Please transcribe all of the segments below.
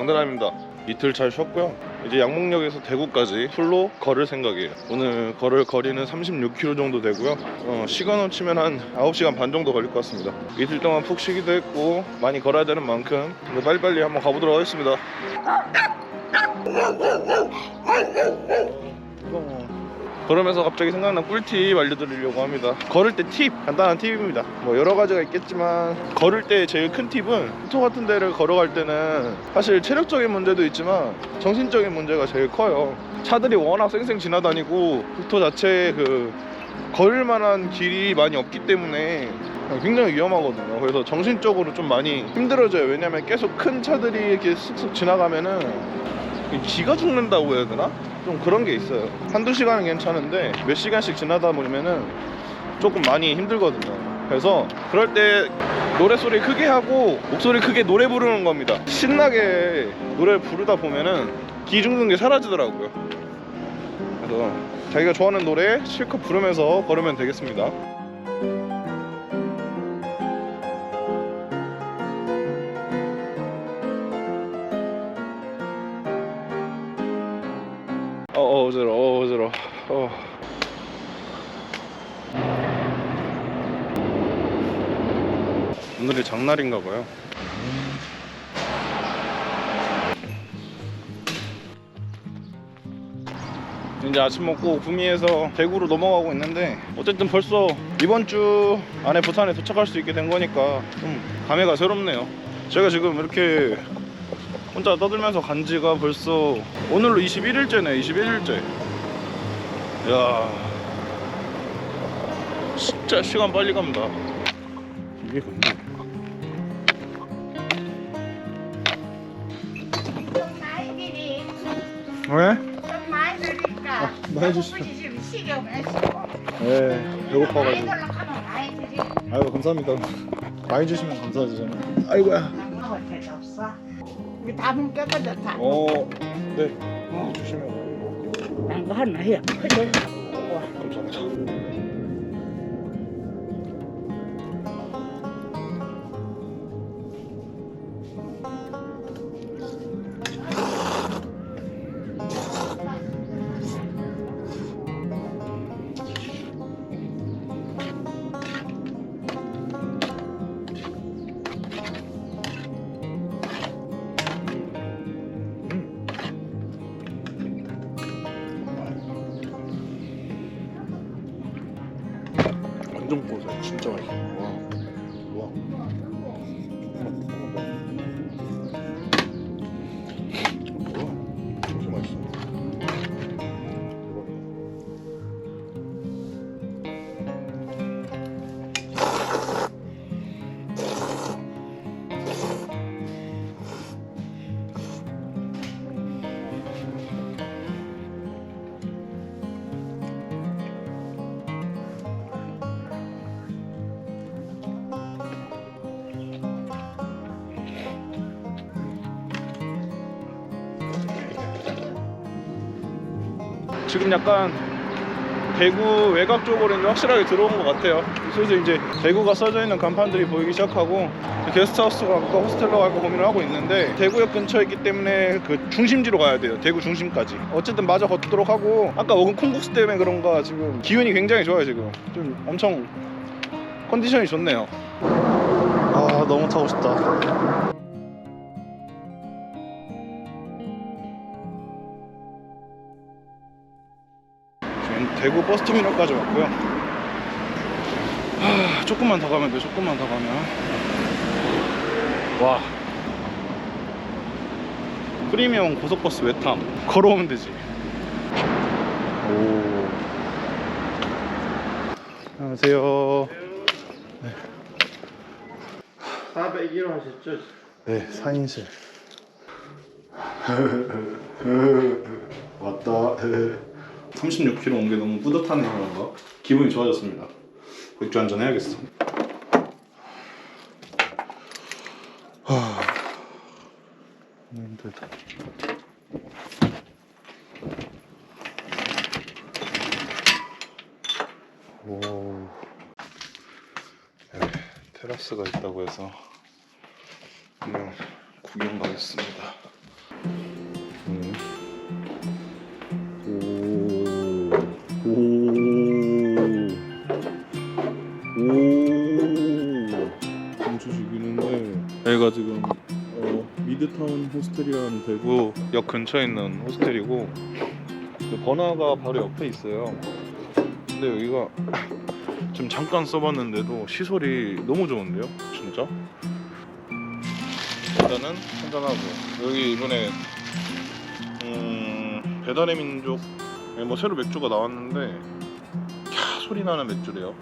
장단합니다. 이틀 잘 쉬었고요. 이제 양목역에서 대구까지 풀로 걸을 생각이에요. 오늘 걸을 거리는 36km 정도 되고요. 어, 시간을 치면 한 9시간 반 정도 걸릴 것 같습니다. 이틀 동안 푹 쉬기도 했고 많이 걸어야 되는 만큼 빨리빨리 한번 가보도록 하겠습니다. 그러면서 갑자기 생각난 꿀팁 알려드리려고 합니다. 걸을 때 팁, 간단한 팁입니다. 뭐 여러 가지가 있겠지만 걸을 때 제일 큰 팁은 국토 같은 데를 걸어갈 때는 사실 체력적인 문제도 있지만 정신적인 문제가 제일 커요. 차들이 워낙 쌩쌩 지나다니고 국토 자체에 그 걸을 만한 길이 많이 없기 때문에 굉장히 위험하거든요. 그래서 정신적으로 좀 많이 힘들어져요. 왜냐면 계속 큰 차들이 이렇게 슥슥 지나가면은 기가 죽는다고 해야 되나? 좀 그런 게 있어요. 한두 시간은 괜찮은데 몇 시간씩 지나다 보면은 조금 많이 힘들거든요. 그래서 그럴 때 노래 소리 크게 하고 목소리 크게 노래 부르는 겁니다. 신나게 노래 부르다 보면은 기 죽는 게 사라지더라고요. 그래서 자기가 좋아하는 노래 실컷 부르면서 걸으면 되겠습니다. 장날인가 봐요. 이제 아침 먹고 구미에서 대구로 넘어가고 있는데 어쨌든 벌써 이번 주 안에 부산에 도착할 수 있게 된 거니까 좀 감회가 새롭네요. 제가 지금 이렇게 혼자 떠들면서 간 지가 벌써 오늘로 21일째네 21일째 야 진짜 시간 빨리 간다 이게 간다 왜? 좀 많이 드니까? 아, 많이 주시죠. 지금 식욕 애쓰고 네 배고파가지고. 이걸로 하면 많이 드리 아이고 감사합니다. 많이 주시면 저는 아이고야. 먹을 데도 없어. 우리 다 뭉쳤거든 다. 어 네. 주시면. 난거 하나 해 그래 감사합니다 고 지금 약간 대구 외곽 쪽으로 이제 확실하게 들어온 것 같아요. 슬슬 이제 대구가 써져 있는 간판들이 보이기 시작하고 게스트하우스가 갈까 호스텔로 갈까 고민을 하고 있는데 대구역 근처에 있기 때문에 그 중심지로 가야 돼요. 대구 중심까지. 어쨌든 마저 걷도록 하고 아까 먹은 콩국수 때문에 그런가 지금 기운이 굉장히 좋아요 지금. 좀 엄청 컨디션이 좋네요. 아 너무 타고 싶다. 대구 버스터미널까지 왔고요. 하, 조금만 더 가면 돼. 조금만 더 가면. 와. 프리미엄 고속버스 외탐. 걸어오면 되지. 오. 안녕하세요. 401호 하셨죠? 네, 4인실. 왔다. 36km 온게 너무 뿌듯하네요, 그런가? 기분이 좋아졌습니다. 맥주 한잔 해야겠어. 하... 힘들다. 오. 네, 테라스가 있다고 해서 그냥 구경 가겠습니다. 호스텔이라는 대구 역 근처에 있는 호스텔이고 그 번화가 바로 옆에 있어요. 근데 여기가 좀 잠깐 써봤는데도 시설이 너무 좋은데요, 진짜. 일단은 한잔하고 여기 이번에 음, 배달의 민족 예, 뭐 새로 맥주가 나왔는데 캬 소리 나는 맥주래요.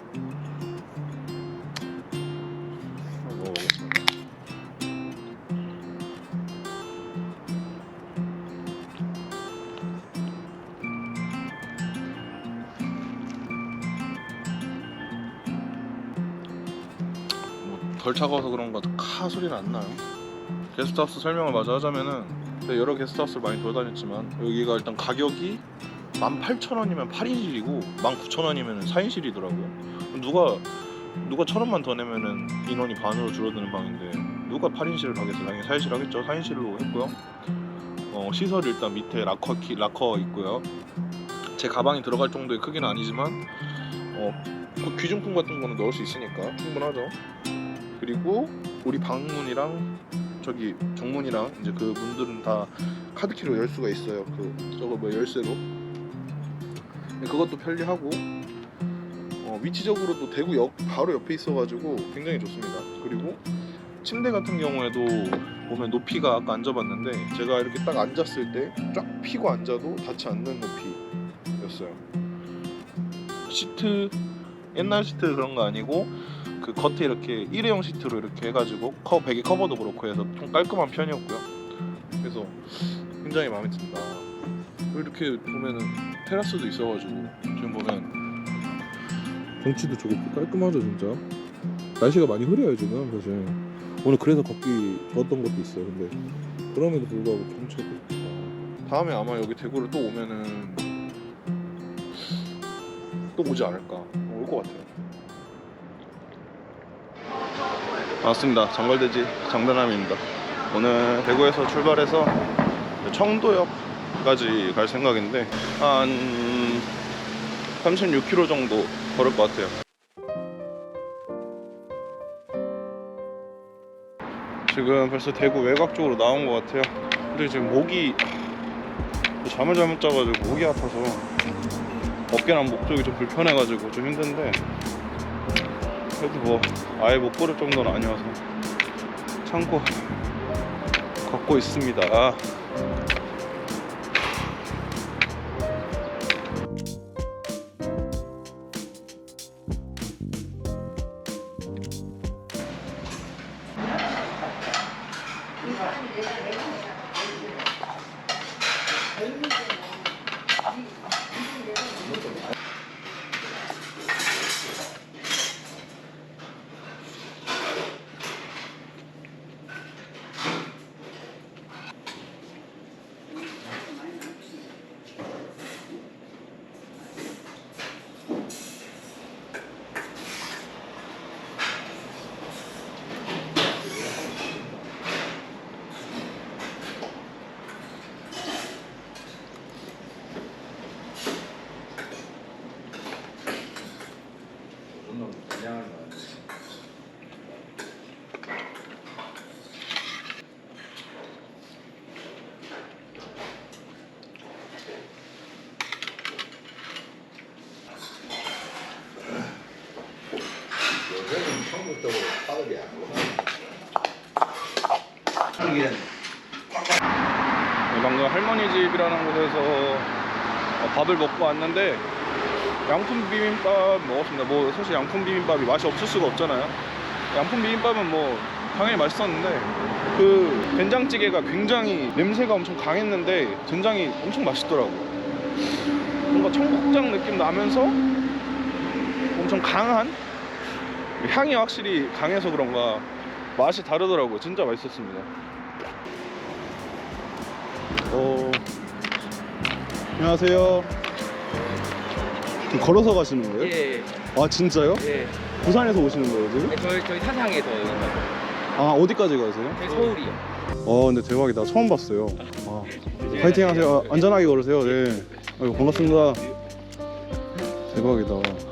덜 차가워서 그런가 카 소리는 안 나요. 게스트하우스 설명을 마저 하자면은 여러 게스트하우스를 많이 돌아다녔지만 여기가 일단 가격이 18,000원이면 8인실이고 19,000원이면 4인실이더라고요. 누가 누가 천 원만 더 내면은 인원이 반으로 줄어드는 방인데 누가 8인실을 하겠어요? 당연히 4인실 하겠죠. 4인실로 했고요. 어, 시설 일단 밑에 락커 키, 락커 있고요. 제 가방이 들어갈 정도의 크기는 아니지만 어, 그 귀중품 같은 거는 넣을 수 있으니까 충분하죠. 그리고 우리 방문이랑 저기 정문이랑 이제 그 문들은 다 카드키로 열 수가 있어요. 그 저거 뭐 열쇠로. 네, 그것도 편리하고 어, 위치적으로도 대구역 바로 옆에 있어가지고 굉장히 좋습니다. 그리고 침대 같은 경우에도 보면 높이가 아까 앉아봤는데 제가 이렇게 딱 앉았을 때 쫙 피고 앉아도 닿지 않는 높이였어요. 시트 옛날 시트 그런 거 아니고 그 겉에 이렇게 일회용 시트로 이렇게 해가지고 커 베개 커버도 그렇고 해서 좀 깔끔한 편이었고요. 그래서 굉장히 마음에 든다. 이렇게 보면은 테라스도 있어가지고 지금 보면 경치도 저거 깔끔하죠 진짜. 날씨가 많이 흐려요 지금 사실. 오늘 그래서 걷기 좋았던 것도 있어요. 근데 그럼에도 불구하고 경치가 또 좋다. 다음에 아마 여기 대구를 또 오면은 또 오지 않을까. 올 것 같아요. 반갑습니다. 정갈돼지 장단함입니다. 오늘 대구에서 출발해서 청도역까지 갈 생각인데 한 36km 정도 걸을 것 같아요. 지금 벌써 대구 외곽 쪽으로 나온 것 같아요. 근데 지금 목이 잠을 잘못 자가지고 목이 아파서 어깨랑 목 쪽이 좀 불편해가지고 좀 힘든데 그래도 뭐 아예 못 걸을 정도는 아니어서 참고 걷고 있습니다. 네, 방금 할머니 집이라는 곳에서 어, 밥을 먹고 왔는데 양품 비빔밥 먹었습니다. 뭐 사실 양품 비빔밥이 맛이 없을 수가 없잖아요. 양품 비빔밥은 뭐 당연히 맛있었는데 그 된장찌개가 굉장히 냄새가 엄청 강했는데 된장이 엄청 맛있더라고요. 뭔가 청국장 느낌 나면서 엄청 강한 향이 확실히 강해서 그런가 맛이 다르더라고요. 진짜 맛있었습니다. 어, 안녕하세요. 지금 걸어서 가시는 거예요? 예, 아 진짜요? 예. 부산에서 오시는 거예요 지금? 네, 저희 저희 사상에서 아 어디까지 가세요? 저희 서울이요. 어 근데 대박이다 처음 봤어요. 아, 파이팅 하세요. 아, 안전하게 걸으세요. 네. 아이고 반갑습니다. 대박이다.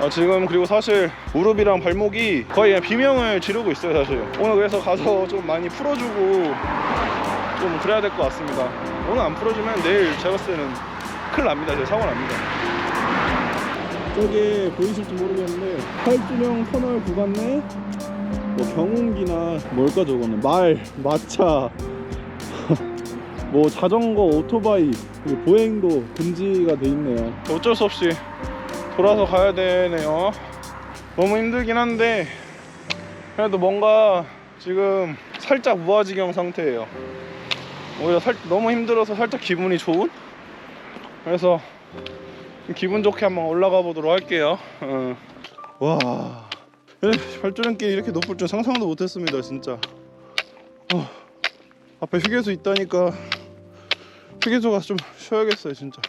아 지금 그리고 사실 무릎이랑 발목이 거의 그냥 비명을 지르고 있어요 사실. 오늘 그래서 가서 좀 많이 풀어주고 좀 그래야 될 것 같습니다. 오늘 안 풀어주면 내일 제가 봤을 때는 큰일 납니다. 제 사고 납니다. 저기 보이실지 모르겠는데 8주년 터널 구간 내뭐 경운기나 뭘까 저거는 말, 마차 뭐 자전거, 오토바이, 그리고 보행도 금지가 돼 있네요. 어쩔 수 없이 돌아서 가야 되네요. 너무 힘들긴 한데 그래도 뭔가 지금 살짝 무아지경 상태예요. 오히려 살, 너무 힘들어서 살짝 기분이 좋은? 그래서 기분 좋게 한번 올라가 보도록 할게요. 어. 와, 발주량길 이렇게 높을 줄 상상도 못했습니다, 진짜. 어. 앞에 휴게소 있다니까 휴게소 가서 좀 쉬어야겠어요, 진짜.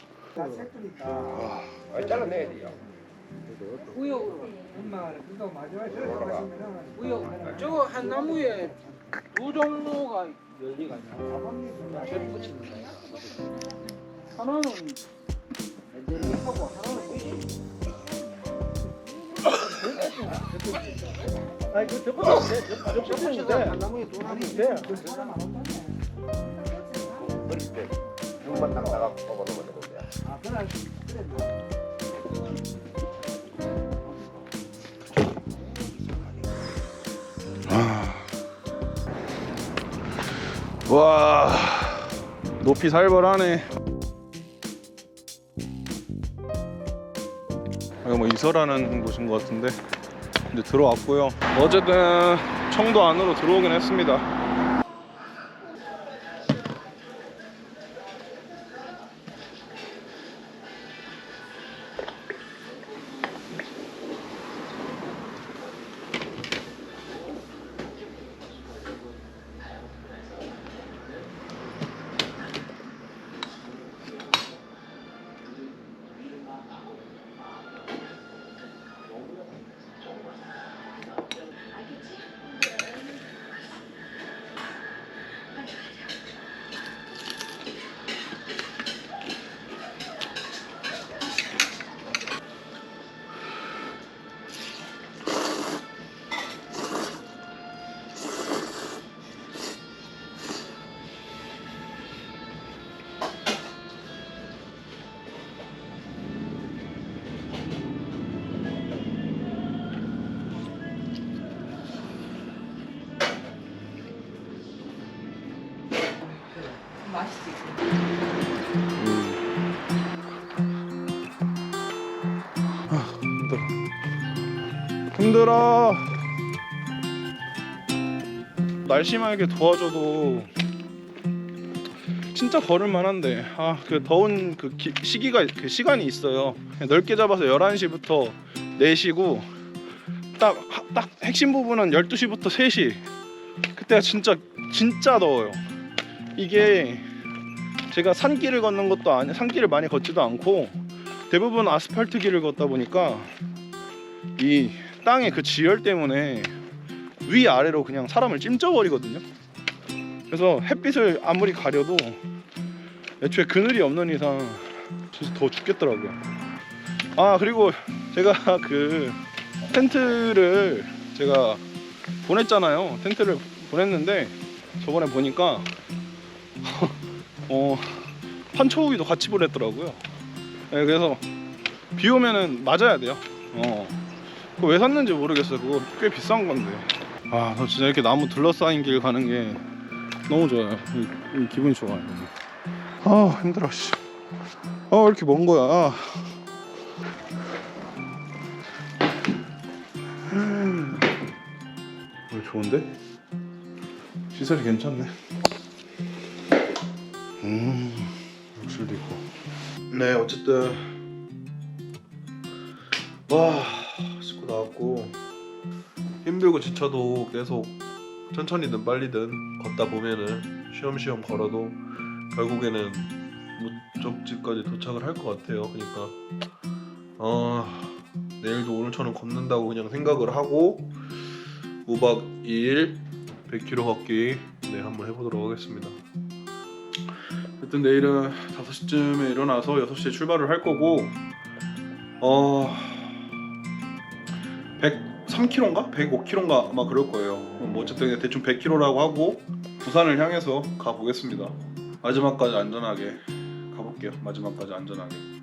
저거 한 나무에 두 종류가 열리가 있나? 절 붙이는 거야. 하나는 하고 하나는 미시. 아니 그 저거 돼. 저거 붙이가 한 나무에 두 나무 돼. 아, 그날 그래. 와 높이 살벌하네. 이거 뭐 이설하는 곳인 것 같은데. 이제 들어왔고요. 어쨌든 청도 안으로 들어오긴 했습니다 힘들어. 날씨만 이렇게 도와줘도 진짜 걸을 만한데. 아 그 더운 그 기- 시기가 그 시간이 있어요. 넓게 잡아서 11시부터 4시고 딱 딱 핵심 부분은 12시부터 3시. 그때가 진짜 진짜 더워요. 이게 제가 산길을 걷는 것도 아니 산길을 많이 걷지도 않고 대부분 아스팔트 길을 걷다 보니까 이 땅의 그 지열 때문에 위 아래로 그냥 사람을 찜쪄버리거든요. 그래서 햇빛을 아무리 가려도 애초에 그늘이 없는 이상 진짜 더 죽겠더라고요. 아 그리고 제가 그 텐트를 제가 보냈잖아요. 텐트를 보냈는데 저번에 보니까 어 판초우기도 같이 보냈더라고요. 네, 그래서 비 오면은 맞아야 돼요. 어. 왜 샀는지 모르겠어요. 그거 꽤 비싼 건데. 아, 저 진짜 이렇게 나무 둘러싸인 길 가는 게 너무 좋아요. 이, 이 기분이 좋아요. 아, 힘들어, 씨. 아, 왜 이렇게 먼 거야. 아. 왜 좋은데? 시설이 괜찮네. 음, 욕실도 있고. 네, 어쨌든 와 나왔고 힘들고 지쳐도 계속 천천히든 빨리든 걷다 보면은 쉬엄쉬엄 걸어도 결국에는 목적지까지 도착을 할 것 같아요. 그러니까 어 내일도 오늘처럼 걷는다고 그냥 생각을 하고 5박 2일 100km 걷기 네 한번 해보도록 하겠습니다. 일단 내일은 5시쯤에 일어나서 6시에 출발을 할 거고 어 103km인가? 105km인가 아마 그럴 거예요. 뭐 어쨌든 대충 100km라고 하고 부산을 향해서 가보겠습니다. 마지막까지 안전하게 가볼게요. 마지막까지 안전하게.